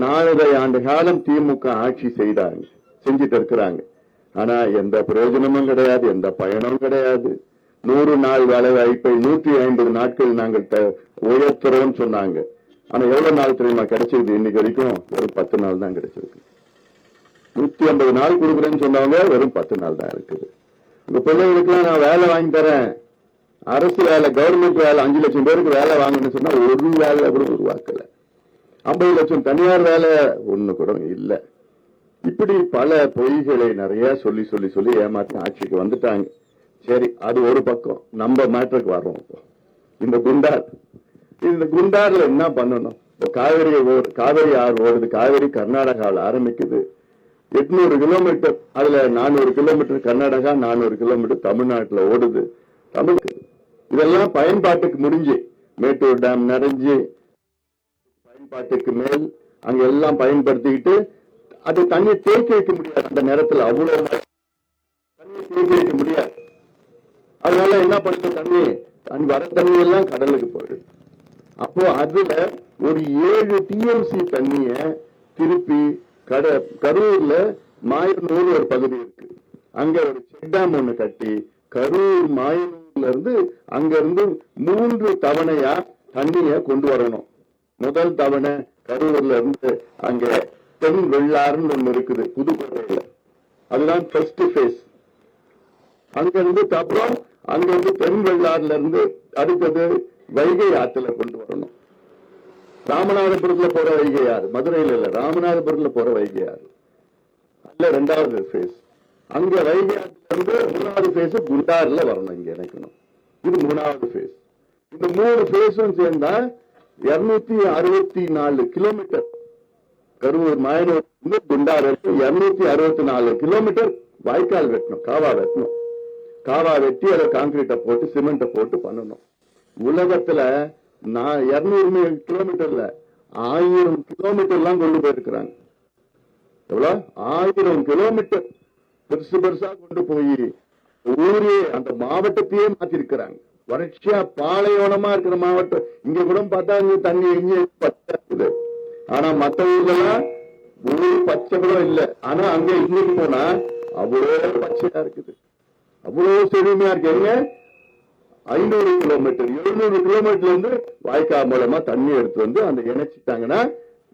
நாலரை ஆண்டு காலம் திமுக ஆட்சி செய்தாங்க செஞ்சிட்டு இருக்கிறாங்க ஆனா எந்த பிரயோஜனமும் கிடையாது எந்த பயனும் கிடையாது. நூறு நாள் வேலை வாய்ப்பை நூற்றி ஐம்பது நாட்கள் நாங்கள் உயர்த்துறோம்னு சொன்னாங்க. ஆனா எவ்வளவு நாள் தெரியுமா கிடைச்சது இன்னைக்கு வரைக்கும் வெறும் பத்து நாள் தான் கிடைச்சிருக்கு. நூத்தி ஐம்பது நாள் கொடுக்குறேன்னு சொன்னவங்க வெறும் பத்து நாள் தான் இருக்குது. இந்த பிள்ளைகளுக்கு நான் வேலை வாங்கி தரேன். அரசு வேலை கவர்மெண்ட் வேலை அஞ்சு லட்சம் பேருக்கு வேலை வாங்கணும்னு சொன்னா ஒரு வேலை கூட உருவாக்கல. ஐம்பது லட்சம் தனியார் வேலை ஒண்ணு கூட இல்ல. இப்படி பல பொய்களை நிறைய சொல்லி சொல்லி சொல்லி ஏமாற்றி ஆட்சிக்கு வந்துட்டாங்க. சரி அது ஒரு பக்கம். நம்ம மேட்டருக்கு வர்றோம் இப்போ. இந்த குண்டார். இந்த குண்டார்ல என்ன பண்ணணும்? இப்போ காவிரி காவிரி ஆறு ஓடுது. காவிரி கர்நாடகாவில் ஆரம்பிக்குது. எட்நூறு கிலோமீட்டர் அதுல நானூறு கிலோமீட்டர் கர்நாடகா நானூறு கிலோமீட்டர் தமிழ்நாட்டுல ஓடுது. தமிழ் இதெல்லாம் பயன்பாட்டுக்கு முடிஞ்சு. மேட்டூர் டேம் நிறைஞ்சு பயன்பாட்டுக்கு மேல் அங்க எல்லாம் பயன்படுத்திக்கிட்டு அது தண்ணியை தேக்கி வைக்க முடியாது அந்த நேரத்துல அவ்வளவு தண்ணியை தேக்கி வைக்க முடியாது. அதனால என்ன பண்ணுறது தண்ணி? தண்ணி வர தண்ணி எல்லாம் கடலுக்கு போயிடுது. அப்போ அதுல ஒரு ஏழு டிஎம்சி தண்ணிய திருப்பி கட கரூர்ல மாயனூர் ஒரு பகுதி இருக்கு. அங்க ஒரு செக் டேம் ஒண்ணு கட்டி கரூர் மாயனூர்ல இருந்து அங்க இருந்து மூன்று தவணையா தண்ணிய கொண்டு வரணும். முதல் தவணை கரூர்ல இருந்து அங்க தென் வெள்ளாறுன்னு ஒண்ணு இருக்குது புதுக்கோட்டையில. அதுதான் ஃபர்ஸ்ட் ஃபேஸ் அங்க இருந்து அப்புறம் அங்க இருந்து தென் வெள்ளாறுல இருந்து அடுத்தது வைகை ஆத்துல கொண்டு வரணும். ராமநாதபுரத்துல போற வைகை ஆறு மதுரையில இல்ல ராமநாதபுரத்துல போற வைகை ஆறு. அல்ல ரெண்டாவது ஃபேஸ் அங்க வைகை ஆத்துல இருந்து மூணாவது ஃபேஸ் குண்டாறுல வரணும் இங்க இணைக்கணும். இது மூணாவது ஃபேஸ் இந்த மூணு ஃபேஸும் சேர்ந்தா இருநூத்தி அறுபத்தி நாலு கிலோமீட்டர். கரூர் மாயனூர் இருந்து வரைக்கும் இருநூத்தி அறுபத்தி நாலு கிலோமீட்டர் வாய்க்கால் வெட்டணும் காவா வெட்டணும். காவா வெட்டி அதை கான்கிரீட்ட போட்டு சிமெண்ட்டை போட்டு பண்ணணும். உலகத்துல நான் இருநூறு கிலோமீட்டர்ல ஆயிரம் கிலோமீட்டர் எல்லாம் கொண்டு போயிருக்கிறாங்க. எவ்வளவு ஆயிரம் கிலோமீட்டர். பெருசு பெருசா கொண்டு போய் ஊரே அந்த மாவட்டத்தையே மாத்திருக்கிறாங்க. வறட்சியா பாலைவனமா இருக்கிற மாவட்டம். இங்க கூட பார்த்தா இங்க தண்ணி எங்க பத்தாது இருக்குது. ஆனா மத்த ஊர்லாம் ஊர் பச்சை கூட இல்ல. ஆனா அங்க இன்னைக்கு போனா அவ்வளவு பச்சையா இருக்குது. அவ்வளவு செழுமையா இருக்கு. எங்க? ஐநூறு கிலோமீட்டர் எழுநூறு கிலோமீட்டர்ல இருந்து வாய்க்கால் மூலமா தண்ணி எடுத்து வந்து அந்த இணைச்சிட்டாங்கன்னா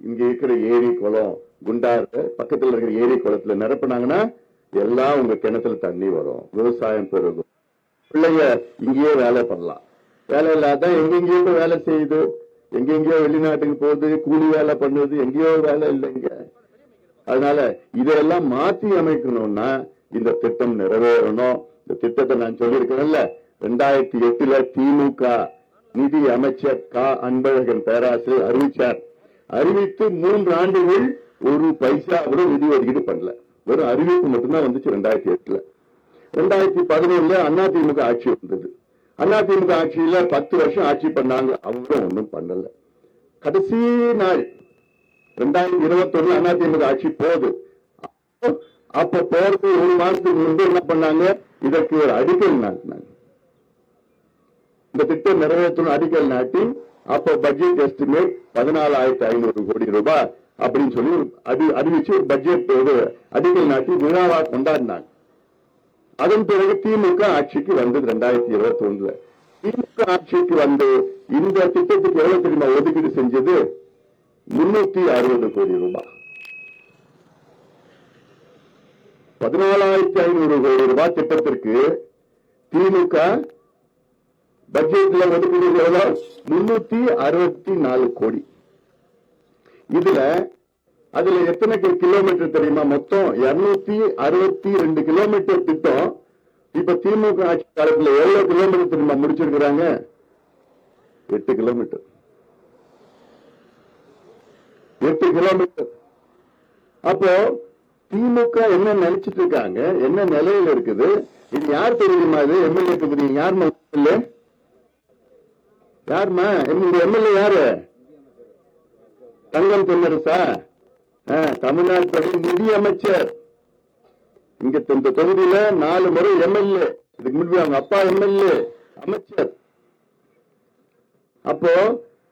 இங்க இருக்கிற ஏரி குளம் குண்டார் பக்கத்துல இருக்கிற ஏரி குளத்துல நிரப்புனாங்கன்னா எல்லாம் உங்க கிணத்துல தண்ணி வரும். விவசாயம் பெருகும். பிள்ளைங்க இங்கேயே வேலை பண்ணலாம். வேலை இல்லாத எங்கெங்கேயோ வேலை செய்யுது. எங்கெங்கேயோ வெளிநாட்டுக்கு போகுது கூலி வேலை பண்ணுது எங்கேயோ வேலை இல்லைங்க. அதனால இதெல்லாம் மாற்றி அமைக்கணும்னா இந்த திட்டம் நிறைவேறணும். இந்த திட்டத்தை நான் சொல்லியிருக்கிறேன்ல ரெண்டாயிரத்தி எட்டுல திமுக நிதி அமைச்சர் க. அன்பழகன் பேராசிரியர் அறிவிச்சார். அறிவித்து மூன்று ஆண்டுகள் ஒரு பைசா கூட நிதி ஒதுக்கீடு பண்ணல. வெறும் அறிவிப்பு மட்டும்தான் வந்துச்சு ரெண்டாயிரத்தி எட்டுல. ரெண்டாயிரத்தி பதினொன்னுல அதிமுக ஆட்சி வந்தது. அதிமுக ஆட்சியில பத்து வருஷம் ஆட்சி பண்ணாங்க. அவங்களும் ஒன்றும் பண்ணல. கடைசி நாள் ரெண்டாயிரத்தி இருபத்தொன்னு அண்ணா அதிமுக ஆட்சி போகுது. அப்ப போறது ஒரு மாசத்துக்கு முன்பு என்ன பண்ணாங்க? இதற்கு ஒரு அடிக்கல் நாட்டினாங்க. இந்த திட்டம் நிறைவேற்றணும் அடிக்கல் நாட்டி அப்ப பட்ஜெட் எஸ்டிமேட் பதினாலாயிரத்தி ஐநூறு கோடி ரூபாய் அப்படின்னு சொல்லி அடி அறிவிச்சு பட்ஜெட் அடிக்கல் நாட்டி விழாவா கொண்டாடினாங்க. அதன் பிறகு திமுக ஆட்சிக்கு வந்தது ரெண்டாயிரத்தி இருபத்தி ஒண்ணுல திமுக ஆட்சிக்கு வந்து இந்த திட்டத்துக்கு எவ்வளவு தெரியுமா ஒதுக்கீடு செஞ்சது? முன்னூத்தி அறுபது கோடி ரூபாய். பதினாலாயிரத்தி ஐநூறு கோடி ரூபாய் திட்டத்திற்கு திமுக பட்ஜெட்ல ஒதுக்கீடு முன்னூத்தி அறுபத்தி நாலு கோடி. இதுல அதுல எத்தனை கிலோமீட்டர் தெரியுமா? மொத்தம் இருநூத்தி அறுபத்தி ரெண்டு கிலோமீட்டர் திட்டம். இப்ப திமுக ஆட்சி காலத்துல எவ்வளவு கிலோமீட்டர் தெரியுமா முடிச்சிருக்கிறாங்க? எட்டு கிலோமீட்டர் எட்டு கிலோமீட்டர் அப்போ திமுக என்ன நினைச்சிட்டு இருக்காங்க? என்ன நிலையில இருக்குது? இது யார் தெரியுமா இது? எம்எல்ஏ தொகுதி யாருமா எம்எல்ஏ? யாருமா? எம்எல்ஏ யாரு? தங்கம் தென்னரசா? தமிழ்நாட்டுடைய நிதி அமைச்சர். இங்க இந்த தொகுதியில நாலு முறை எம்எல்ஏ. இதுக்கு முன்பு அவங்க அப்பா எம்எல்ஏ அமைச்சர். அப்போ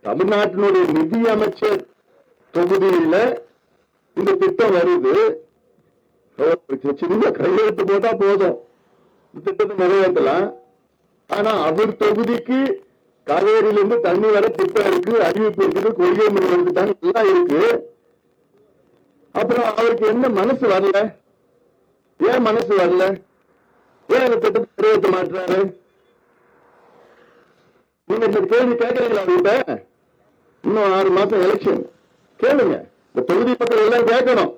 தமிழ்நாட்டினுடைய நிதி அமைச்சர் தொகுதியில இந்த திட்டம் வருது. சின்ன கையெழுத்து போட்டா போதும். இந்த திட்டத்தை நிறைவேற்றலாம். ஆனா அவர் தொகுதிக்கு காவேரியிலிருந்து தண்ணி வர திட்டம் இருக்கு அறிவிப்பு இருக்குது கொள்கை முறை தான் எல்லாம் இருக்கு. அப்புறம் அவருக்கு என்ன மனசு வரல? ஏன் மனசு வரல? ஏன் இந்த திட்டத்தை நிறைவேற்ற மாட்டாரு நீங்க இந்த கேள்வி கேட்கறீங்களா அவர்கிட்ட? இன்னும் ஆறு மாசம் எலெக்ஷன் கேளுங்க. இந்த தொகுதி மக்கள் எல்லாம் கேட்கணும்.